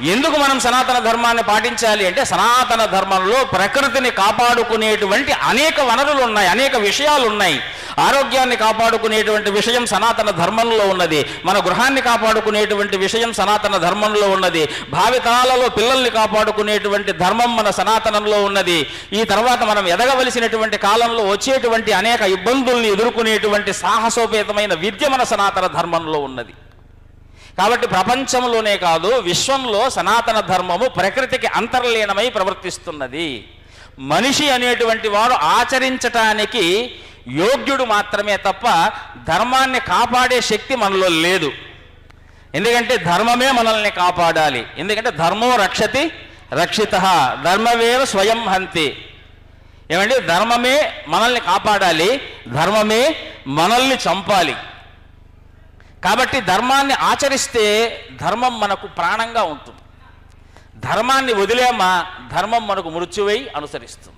ఎందుకు మనం సనాతన ధర్మాన్ని పాటించాలి అంటే సనాతన ధర్మంలో ప్రకృతిని కాపాడుకునేటువంటి అనేక వనరులు ఉన్నాయి అనేక విషయాలు ఉన్నాయి. ఆరోగ్యాన్ని కాపాడుకునేటువంటి విషయం సనాతన ధర్మంలో ఉన్నది. మన గృహాన్ని కాపాడుకునేటువంటి విషయం సనాతన ధర్మంలో ఉన్నది. భావితరాలలో పిల్లల్ని కాపాడుకునేటువంటి ధర్మం మన సనాతనంలో ఉన్నది. ఈ తర్వాత మనం ఎదగవలసినటువంటి కాలంలో వచ్చేటువంటి అనేక ఇబ్బందుల్ని ఎదుర్కొనేటువంటి సాహసోపేతమైన విద్య మన సనాతన ధర్మంలో ఉన్నది. కాబట్టి ప్రపంచంలోనే కాదు విశ్వంలో సనాతన ధర్మము ప్రకృతికి అంతర్లీనమై ప్రవర్తిస్తున్నది. మనిషి అనేటువంటి వాడు ఆచరించటానికి యోగ్యుడు మాత్రమే తప్ప ధర్మాన్ని కాపాడే శక్తి మనలో లేదు. ఎందుకంటే ధర్మమే మనల్ని కాపాడాలి. ఎందుకంటే ధర్మం రక్షతి రక్షిత ధర్మమేవ స్వయం హంతి. ఏమండి? ధర్మమే మనల్ని కాపాడాలి ధర్మమే మనల్ని చంపాలి. కాబట్టి ధర్మాన్ని ఆచరిస్తే ధర్మం మనకు ప్రాణంగా ఉంటుంది. ధర్మాన్ని వదిలేమా? ధర్మం మనకు మృత్యువై అనుసరిస్తుంది.